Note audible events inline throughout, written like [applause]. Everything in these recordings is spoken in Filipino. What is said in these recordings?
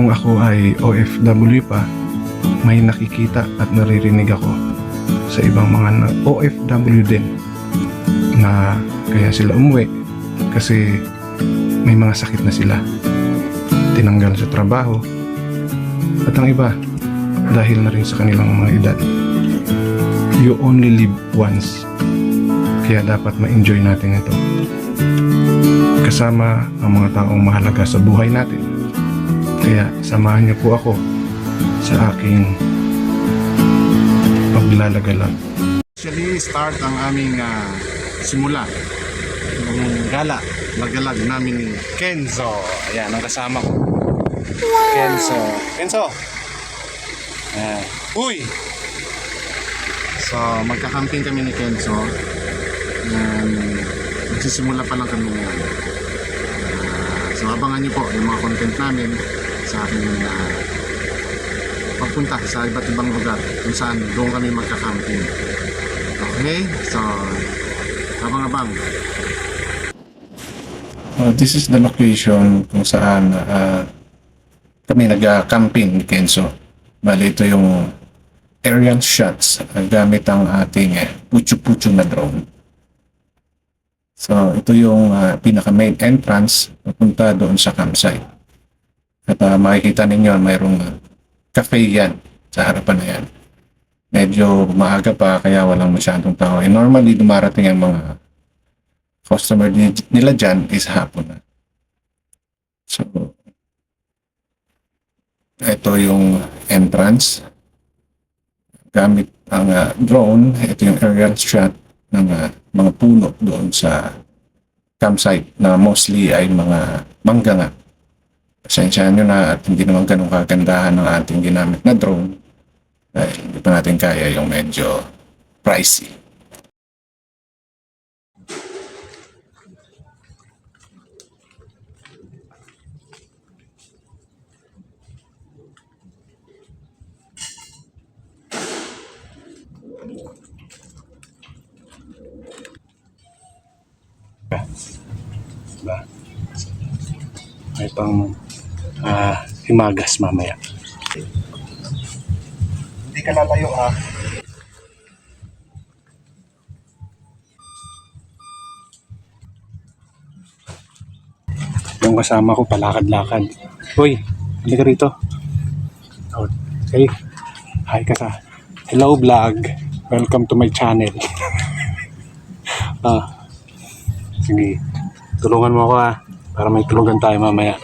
noong ako ay OFW pa, may nakikita at naririnig ako sa ibang mga OFW din na kaya sila umuwi kasi may mga sakit na sila. Tinanggal sa trabaho at ang iba dahil na rin sa kanilang mga edad. You only live once. Kaya dapat ma-enjoy natin ito. Kasama ang mga taong mahalaga sa buhay natin. Kaya samahan niyo po ako sa aking paglalagalag. Actually, start ang aming ah, simula ng gala, magalag namin ni Kenzo. Ayan, ang kasama ko. Kenzo. Kenzo! Ayan. Uy! So, magkakamping kami ni Kenzo. Um, magsisimula pa lang kami ngayon. Ah, so, abangan niyo po yung mga content namin sa aking ah, pagpunta sa iba't ibang lugar kung saan doon kami magkakamping. Okay? So, abang-abang. Uh, this is the location kung saan uh, kami nag-camping ni Kenzo. Bali, ito yung aerial shots uh, gamit ang ating uh, puchu-puchu na drone. So, ito yung uh, pinaka-main entrance papunta doon sa campsite. At uh, makikita ninyo, mayroong uh, cafe yan sa harapan na yan. Medyo maaga pa kaya walang masyadong tao. Eh, normally, dumarating ang mga customer ni- nila dyan is hapon na. So, ito yung entrance. Gamit ang ah, drone, ito yung aerial shot ng ah, mga puno doon sa campsite na mostly ay mga mangga. Pasensyahan nyo na at hindi naman ganun kagandahan ng ating ginamit na drone. Dahil hindi pa natin kaya yung medyo pricey. Diba? May pang ah, himagas mamaya. Hindi ka lalayo ah. Yung kasama ko palakad-lakad. Uy, hindi ka rito. Okay. Hi ka sa. Hello vlog. Welcome to my channel. [laughs] ah, sige. Tulungan mo ako ah. Para may tulugan tayo mamaya.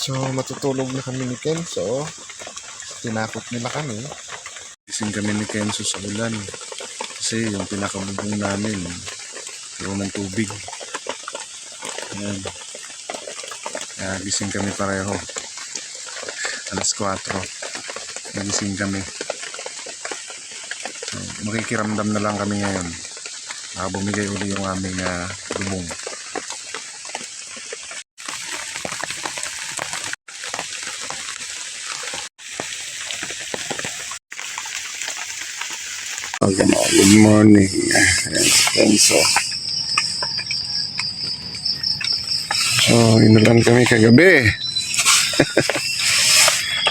So, matutulog na kami ni Kenzo. Tinakot nila kami. Gising kami ni Kenzo sa ulan. Kasi yung pinakabubong namin, puro ng tubig. Ayan. Kaya gising kami pareho. Alas 4. Nagising kami. So, makikiramdam na lang kami ngayon. Baka bumigay uli yung aming ah, bubong. Good morning. Ayan, Kenzo. So, inulan kami kagabi.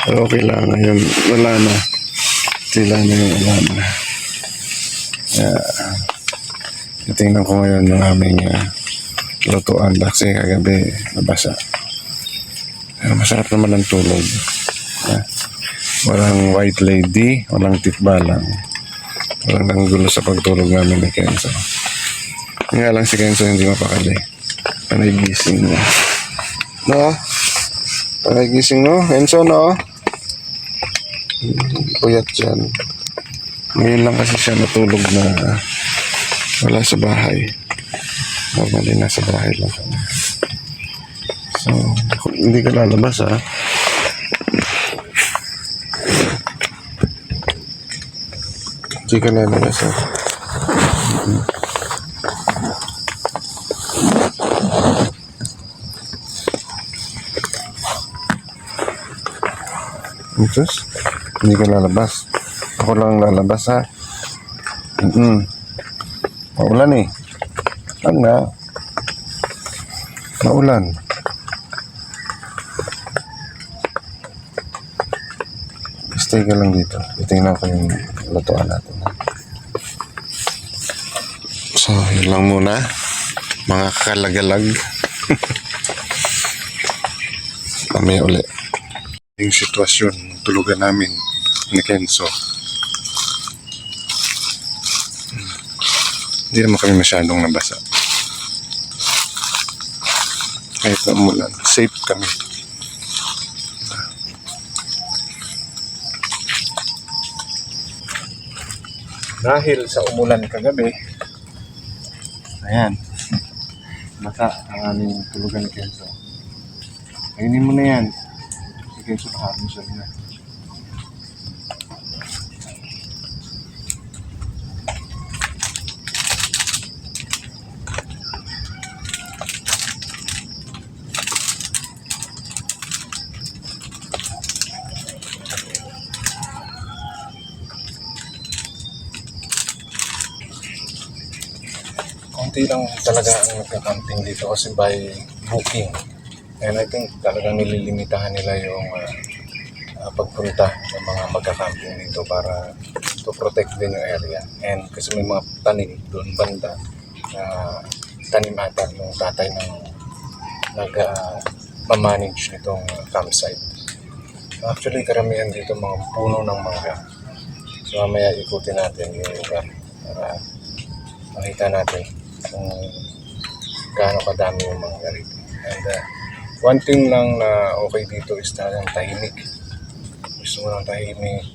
Pero okay lang ngayon. Wala na. Sila na yung ulan. Yeah. Titingnan ko ngayon yung aming uh, lutuan kasi kagabi nabasa. Pero masarap naman ang tulog. Ah, walang white lady, walang tikbalang. Walang nanggulo sa pagtulog namin ni Kenzo. Yung nga lang si Kenzo hindi mapakali. Panay gising niya. No? Panay gising no? Kenzo no? Puyat dyan. Ngayon lang kasi siya natulog na wala sa bahay. Normally nasa bahay lang. So, hindi ka lalabas ha. Ka lalabas ha. Sus, hindi ka lalabas. Ako lang lalabas ha. Mm-mm. Maulan eh. Lang na. Maulan. Stay ka lang dito. Titingnan ko yung lutuan natin. Yun lang muna. Mga kalagalag. Mamaya uli. Yung sitwasyon, tulugan namin ni Kenzo. Hindi naman kami masyadong nabasa. Kahit na umulan, safe kami. Dahil sa umulan kagabi, ayan, basa ang aming tulugan ni Kenzo. Kainin mo na yan. Si Kenzo siya na. Konti lang talaga ang nagka-camping dito kasi by booking. And I think talagang nililimitahan nila yung ah, ah, pagpunta ng mga magka-camping dito para to protect din yung area. And kasi may mga tanim doon banda na tanim ata ng tatay ng nag ah, manage nitong campsite. Actually, karamihan dito mga puno ng mangga. So, mamaya ikutin natin yung lugar para makita natin kung gaano kadami yung mga ganito. And uh, one thing lang na okay dito is talagang tahimik. Gusto mo ng tahimik.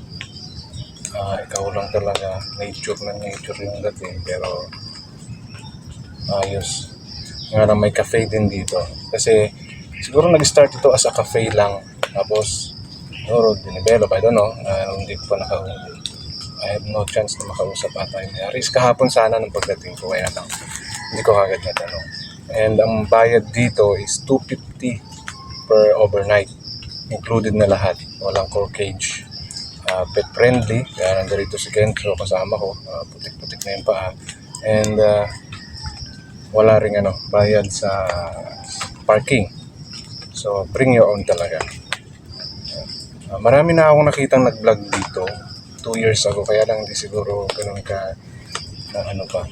Ah, ikaw lang talaga. Nature na nature yung dating. Pero ayos. Nga na may cafe din dito. Kasi siguro nag-start ito as a cafe lang. Tapos siguro dinevelop. I don't know. Ah, hindi ko pa nakahuli. I have no chance na makausap ata yung Aris. Kahapon sana nung pagdating ko, kaya lang. Hindi ko kagad natanong. And ang bayad dito is 250 per overnight. Included na lahat. Walang core cage. Uh, pet friendly. Kaya nandito si Kenzo kasama ko. Ah, putik-putik na yung paa. And uh, wala ring ano, bayad sa parking. So, bring your own talaga. Ah, marami na akong nakitang nag-vlog dito two years ago kaya lang hindi siguro ganun ka na ano pa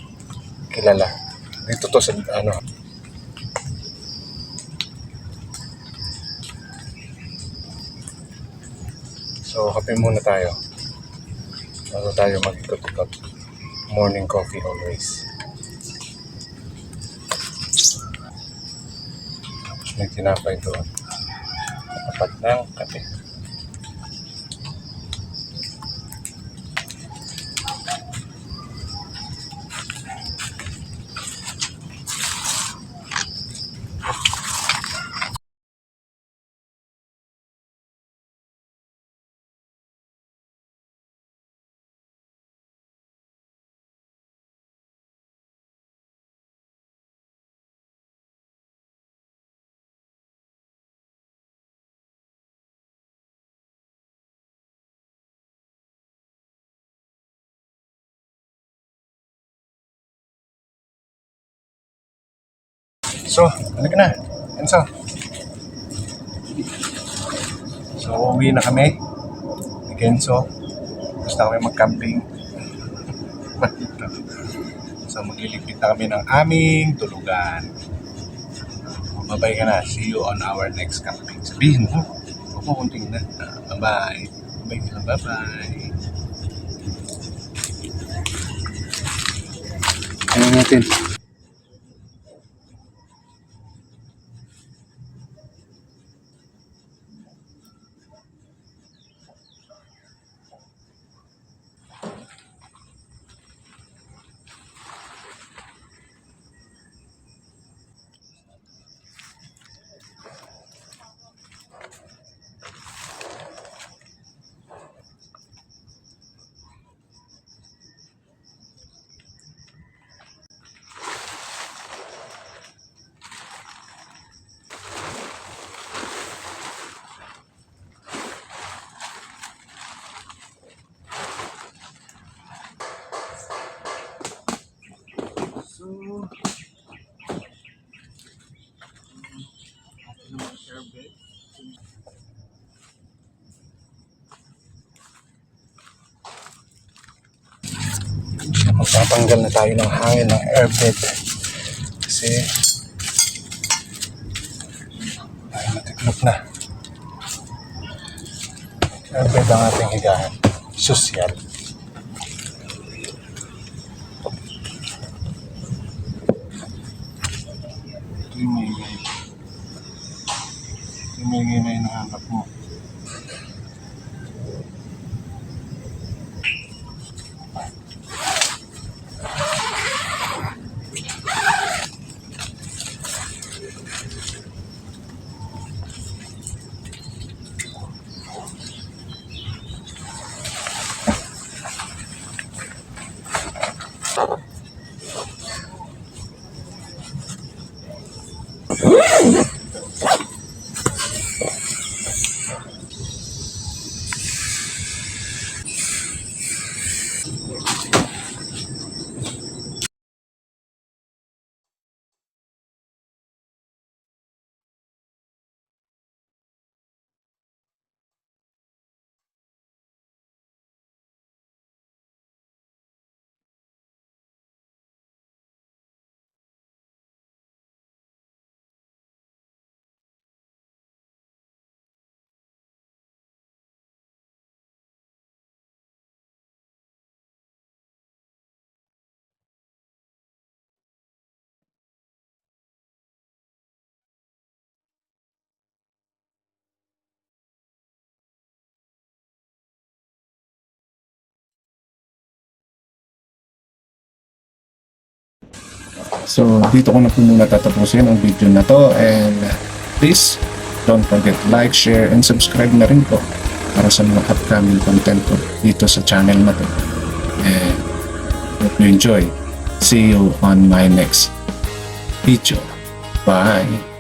kilala. Dito to sa ano. So kape muna tayo. Bago tayo mag-ikot-ikot morning coffee always. May tinapay doon. Tapat ng kape. So, halika na. Enzo. So, uwi na kami. Ni Kenzo. Gusto kami mag-camping. [laughs] so, maglilipit na kami ng aming tulugan. Babay ka na. See you on our next camping. Sabihin mo. Huwag kunting na. Bye-bye. Bye-bye. Ano natin? So, magtatanggal na tayo ng hangin ng airbed kasi ay matiklop na. Airbed ang ating higahan. Sosyal. May ingay. Na hinahanap mo So, dito ko na po muna tatapusin ang video na to and please don't forget like, share, and subscribe na rin po para sa mga upcoming content ko dito sa channel na to. And hope you enjoy. See you on my next video. Bye!